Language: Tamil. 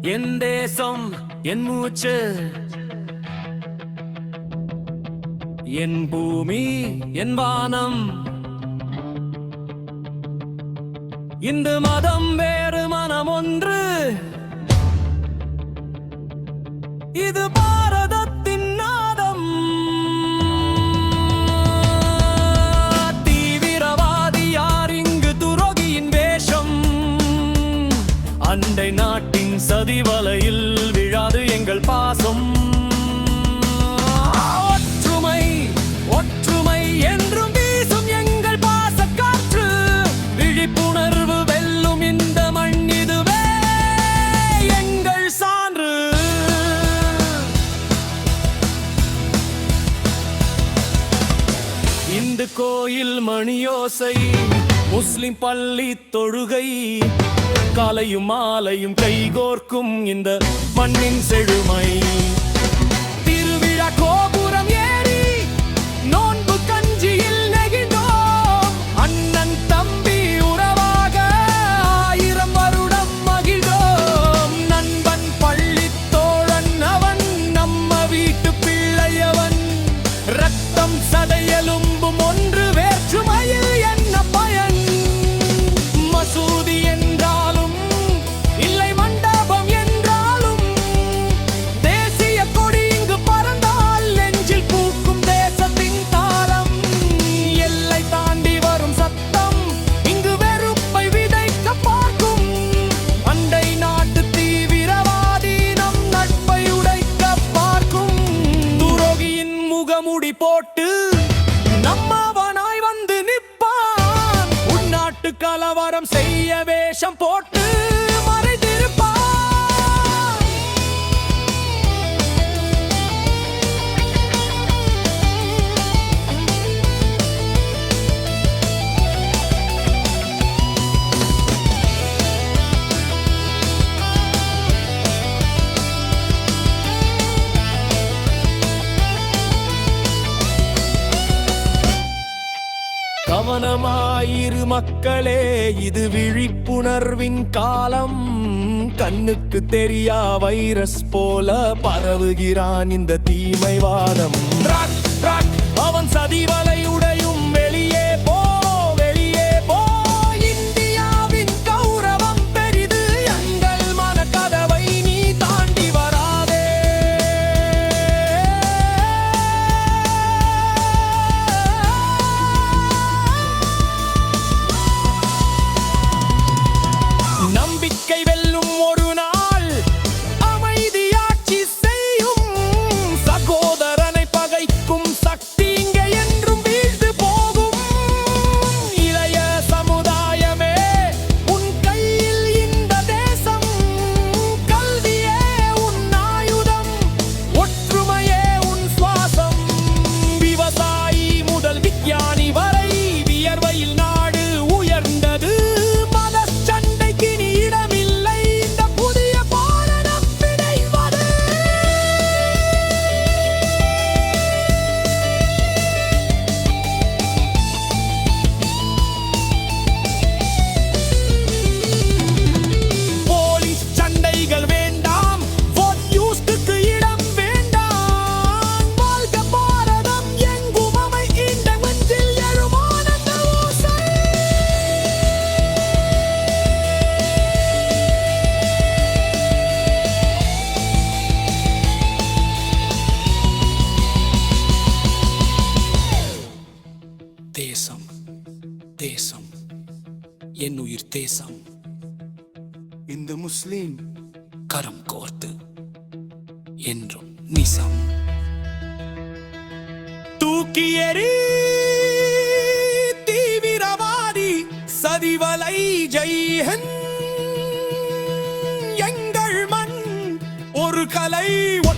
என் தேசம் என் மூச்சு. என் பூமி என் வானம். இந்து மதம் வேறு மனம் ஒன்று இது பாரத பாசம். ஒற்றுமை ஒற்றுமை என்றும் வீசும் எங்கள் பாச காற்று. விழிப்புணர்வு வெல்லும் இந்த மண் இதுவே எங்கள் சான்று. இந்து கோயில் மணியோசை முஸ்லிம் பள்ளி தொழுகை காலையும் மாலையும் கைகோர்க்கும் இந்த மண்ணின் செழுமை. importa. கவனமாயிரு மக்களே இது விழிப்புணர்வின் காலம். கண்ணுக்கு தெரியா வைரஸ் போல பரவுகிறான் இந்த தீமைவாதம். அவன் சதிவல் என் உயிர் தேசம். இந்த முஸ்லீம் கரம் கோர்த்து என்றும் நிசம். தூக்கி எறி தீவிரவாதி சதிவலை ஜெய்ஹன். எங்கள் மண் ஒரு கலை ஒரு